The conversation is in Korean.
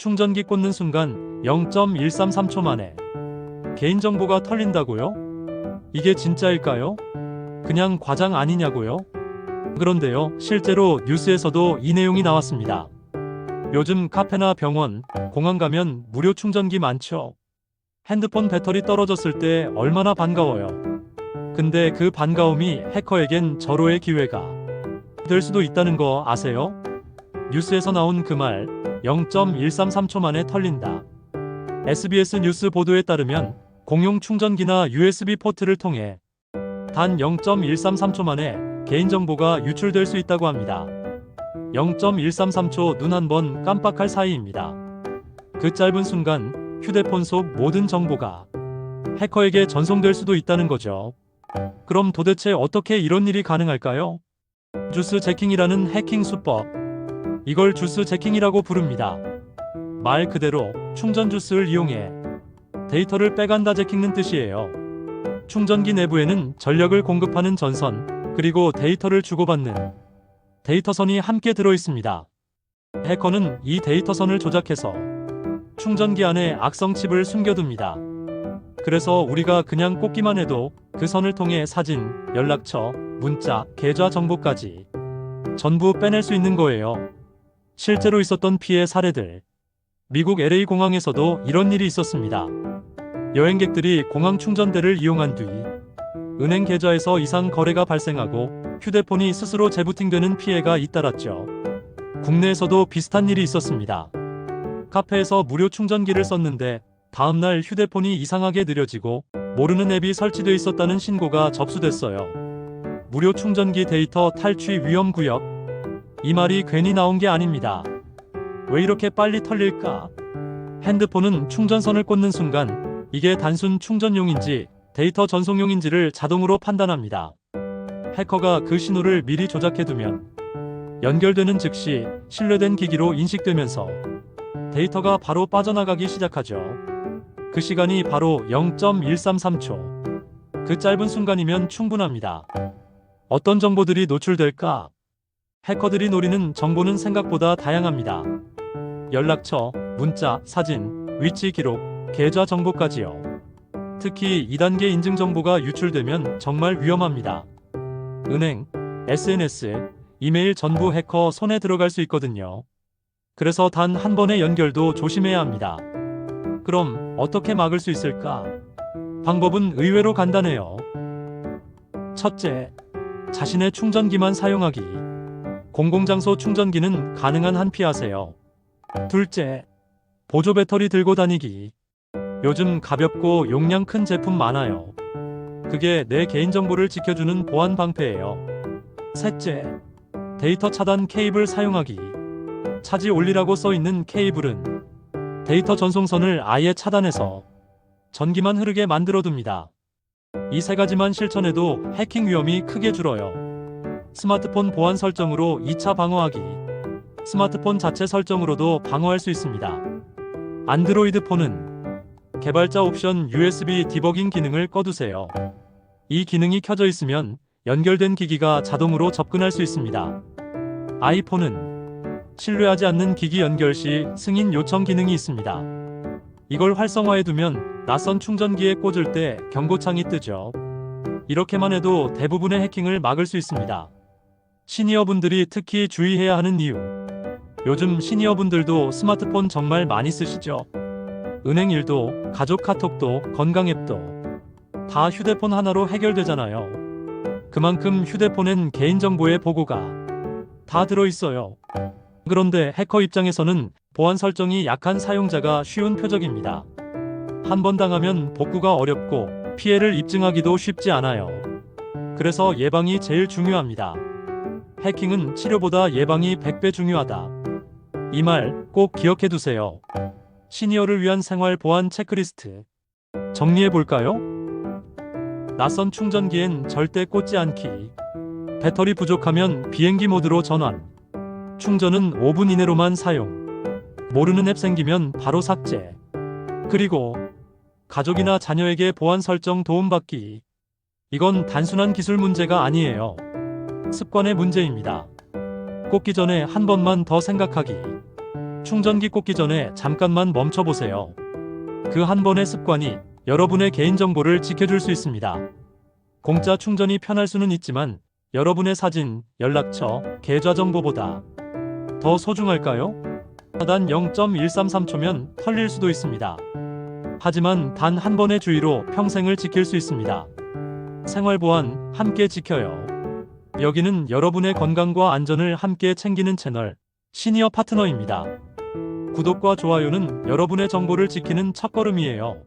충전기 꽂는 순간 0.133초 만에 개인정보가 털린다고요? 이게 진짜일까요? 그냥 과장 아니냐고요? 그런데요, 실제로 뉴스에서도 이 내용이 나왔습니다. 요즘 카페나 병원, 공항 가면 무료 충전기 많죠? 핸드폰 배터리 떨어졌을 때 얼마나 반가워요. 근데 그 반가움이 해커에겐 절호의 기회가 될 수도 있다는 거 아세요? 뉴스에서 나온 그 말 0.133초 만에 털린다. SBS 뉴스 보도에 따르면 공용 충전기나 USB 포트를 통해 단 0.133초 만에 개인정보가 유출될 수 있다고 합니다. 0.133초 눈 한 번 깜빡할 사이입니다. 그 짧은 순간 휴대폰 속 모든 정보가 해커에게 전송될 수도 있다는 거죠. 그럼 도대체 어떻게 이런 일이 가능할까요? 주스 제킹이라는 해킹 수법. 이걸 주스 제킹이라고 부릅니다. 말 그대로 충전 주스를 이용해 데이터를 빼간다 제킹는 뜻이에요. 충전기 내부에는 전력을 공급하는 전선, 그리고 데이터를 주고받는 데이터선이 함께 들어 있습니다. 해커는 이 데이터선을 조작해서 충전기 안에 악성 칩을 숨겨둡니다. 그래서 우리가 그냥 꽂기만 해도 그 선을 통해 사진, 연락처, 문자, 계좌 정보까지 전부 빼낼 수 있는 거예요. 실제로 있었던 피해 사례들. 미국 LA 공항에서도 이런 일이 있었습니다. 여행객들이 공항 충전대를 이용한 뒤 은행 계좌에서 이상 거래가 발생하고 휴대폰이 스스로 재부팅되는 피해가 잇따랐죠. 국내에서도 비슷한 일이 있었습니다. 카페에서 무료 충전기를 썼는데 다음날 휴대폰이 이상하게 느려지고 모르는 앱이 설치돼 있었다는 신고가 접수됐어요. 무료 충전기 데이터 탈취 위험 구역. 이 말이 괜히 나온 게 아닙니다. 왜 이렇게 빨리 털릴까? 핸드폰은 충전선을 꽂는 순간 이게 단순 충전용인지 데이터 전송용인지를 자동으로 판단합니다. 해커가 그 신호를 미리 조작해두면 연결되는 즉시 신뢰된 기기로 인식되면서 데이터가 바로 빠져나가기 시작하죠. 그 시간이 바로 0.133초. 그 짧은 순간이면 충분합니다. 어떤 정보들이 노출될까? 해커들이 노리는 정보는 생각보다 다양합니다. 연락처, 문자, 사진, 위치 기록, 계좌 정보까지요. 특히 2단계 인증 정보가 유출되면 정말 위험합니다. 은행, SNS, 이메일 전부 해커 손에 들어갈 수 있거든요. 그래서 단 한 번의 연결도 조심해야 합니다. 그럼 어떻게 막을 수 있을까? 방법은 의외로 간단해요. 첫째, 자신의 충전기만 사용하기. 공공장소 충전기는 가능한 한 피하세요. 둘째, 보조 배터리 들고 다니기. 요즘 가볍고 용량 큰 제품 많아요. 그게 내 개인정보를 지켜주는 보안 방패예요. 셋째, 데이터 차단 케이블 사용하기. 차지 올리라고 써 있는 케이블은 데이터 전송선을 아예 차단해서 전기만 흐르게 만들어둡니다. 이 세 가지만 실천해도 해킹 위험이 크게 줄어요. 스마트폰 보안 설정으로 2차 방어하기. 스마트폰 자체 설정으로도 방어할 수 있습니다. 안드로이드 폰은 개발자 옵션 USB 디버깅 기능을 꺼두세요. 이 기능이 켜져 있으면 연결된 기기가 자동으로 접근할 수 있습니다. 아이폰은 신뢰하지 않는 기기 연결 시 승인 요청 기능이 있습니다. 이걸 활성화해 두면 낯선 충전기에 꽂을 때 경고창이 뜨죠. 이렇게만 해도 대부분의 해킹을 막을 수 있습니다. 시니어분들이 특히 주의해야 하는 이유. 요즘 시니어분들도 스마트폰 정말 많이 쓰시죠? 은행 일도, 가족 카톡도, 건강 앱도 다 휴대폰 하나로 해결되잖아요. 그만큼 휴대폰엔 개인정보의 보고가 다 들어있어요. 그런데 해커 입장에서는 보안 설정이 약한 사용자가 쉬운 표적입니다. 한 번 당하면 복구가 어렵고 피해를 입증하기도 쉽지 않아요. 그래서 예방이 제일 중요합니다. 해킹은 치료보다 예방이 100배 중요하다. 이 말 꼭 기억해 두세요. 시니어를 위한 생활 보안 체크리스트. 정리해 볼까요? 낯선 충전기엔 절대 꽂지 않기. 배터리 부족하면 비행기 모드로 전환. 충전은 5분 이내로만 사용. 모르는 앱 생기면 바로 삭제. 그리고 가족이나 자녀에게 보안 설정 도움받기. 이건 단순한 기술 문제가 아니에요. 습관의 문제입니다. 꽂기 전에 한 번만 더 생각하기. 충전기 꽂기 전에 잠깐만 멈춰보세요. 그 한 번의 습관이 여러분의 개인정보를 지켜줄 수 있습니다. 공짜 충전이 편할 수는 있지만 여러분의 사진, 연락처, 계좌 정보보다 더 소중할까요? 단 0.133초면 털릴 수도 있습니다. 하지만 단 한 번의 주의로 평생을 지킬 수 있습니다. 생활 보안 함께 지켜요. 여기는 여러분의 건강과 안전을 함께 챙기는 채널 시니어 파트너입니다. 구독과 좋아요는 여러분의 정보를 지키는 첫걸음이에요.